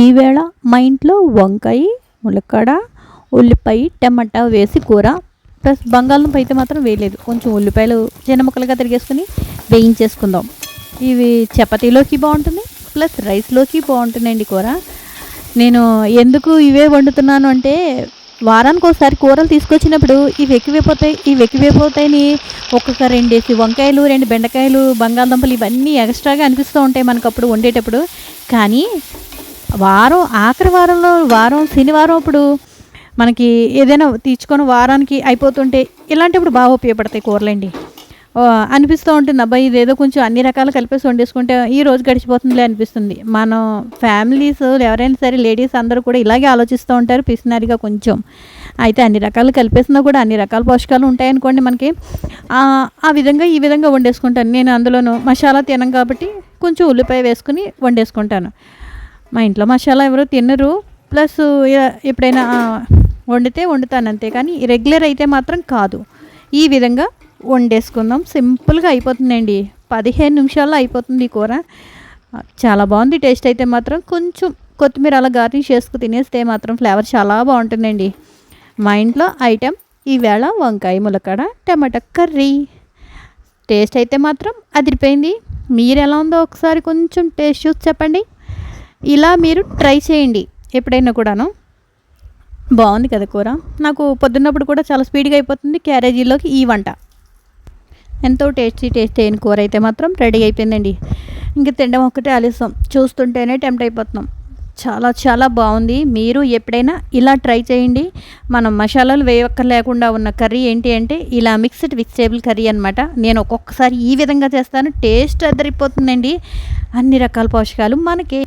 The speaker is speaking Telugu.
ఈవేళ మా ఇంట్లో వంకాయ ములక్కడ ఉల్లిపాయ టమాటా వేసి కూర. ప్లస్ బంగాళదుంప అయితే మాత్రం వేయలేదు. కొంచెం ఉల్లిపాయలు చిన్న ముక్కలుగా తిరిగేసుకుని వేయించేసుకుందాం. ఇవి చపాతీలోకి బాగుంటుంది ప్లస్ రైస్లోకి బాగుంటుందండి కూర. నేను ఎందుకు ఇవే వండుతున్నాను అంటే వారానికి ఒకసారి కూరలు తీసుకొచ్చినప్పుడు ఇవి ఎక్కువైపోతాయి ఇవి ఎక్కువైపోతాయని ఒక్కొక్క రెండేసి వంకాయలు రెండు బెండకాయలు బంగాళదుంపలు ఇవన్నీ ఎక్స్ట్రాగా అనిపిస్తూ ఉంటాయి మనకు అప్పుడు వండేటప్పుడు. కానీ వారం ఆఖరి వారంలో వారం శనివారం అప్పుడు మనకి ఏదైనా తీర్చుకొని వారానికి అయిపోతుంటే ఇలాంటప్పుడు బాగా ఉపయోగపడతాయి కూరలండి. అనిపిస్తూ ఉంటుంది అబ్బాయి ఇదేదో కొంచెం అన్ని రకాలు కలిపేసి వండేసుకుంటే ఈ రోజు గడిచిపోతుందిలే అనిపిస్తుంది. మనం ఫ్యామిలీస్ ఎవరైనా సరే లేడీస్ అందరూ కూడా ఇలాగే ఆలోచిస్తూ ఉంటారు పిసినారిగా కొంచెం. అయితే అన్ని రకాలు కలిపేసినా కూడా అన్ని రకాల పోషకాలు ఉంటాయనుకోండి మనకి. ఆ విధంగా ఈ విధంగా వండేసుకుంటాను. నేను అందులోనూ మసాలా తినం కాబట్టి కొంచెం ఉల్లిపాయ వేసుకుని వండేసుకుంటాను. మా ఇంట్లో మసాలా ఎవరు తినరు. ప్లస్ ఎప్పుడైనా వండితే వండుతాను అంతే. కానీ రెగ్యులర్ అయితే మాత్రం కాదు. ఈ విధంగా వండేసుకుందాం. సింపుల్గా అయిపోతుందండి. పదిహేను నిమిషాల్లో అయిపోతుంది ఈ కూర. చాలా బాగుంది. టేస్ట్ అయితే మాత్రం కొంచెం కొత్తిమీర అలా గార్నిష్ చేసుకు తినేస్తే మాత్రం ఫ్లేవర్ చాలా బాగుంటుందండి. మా ఇంట్లో ఐటెం ఈవేళ వంకాయ ములక్కడ టమాటా కర్రీ. టేస్ట్ అయితే మాత్రం అదిరిపోయింది. మీరు ఎలా ఉందో ఒకసారి కొంచెం టేస్ట్ చూసి చెప్పండి. ఇలా మీరు ట్రై చేయండి ఎప్పుడైనా కూడాను. బాగుంది కదా కూర. నాకు పొద్దున్నప్పుడు కూడా చాలా స్పీడ్గా అయిపోతుంది క్యారేజీలోకి ఈ వంట. ఎంతో టేస్టీ టేస్టీ అయిన కూర అయితే మాత్రం రెడీ అయిపోయిందండి. ఇంకా తినడం ఒక్కటే ఆలస్యం. చూస్తుంటేనే టెంప్ట్ అయిపోతున్నాం. చాలా చాలా బాగుంది. మీరు ఎప్పుడైనా ఇలా ట్రై చేయండి. మనం మసాలాలు వేయక్క లేకుండా ఉన్న కర్రీ ఏంటి అంటే ఇలా మిక్స్డ్ వెజిటేబుల్ కర్రీ అనమాట నేను ఒక్కొక్కసారి ఈ విధంగా చేస్తాను. టేస్ట్ అదరిపోతుందండి. అన్ని రకాల పోషకాలు మనకి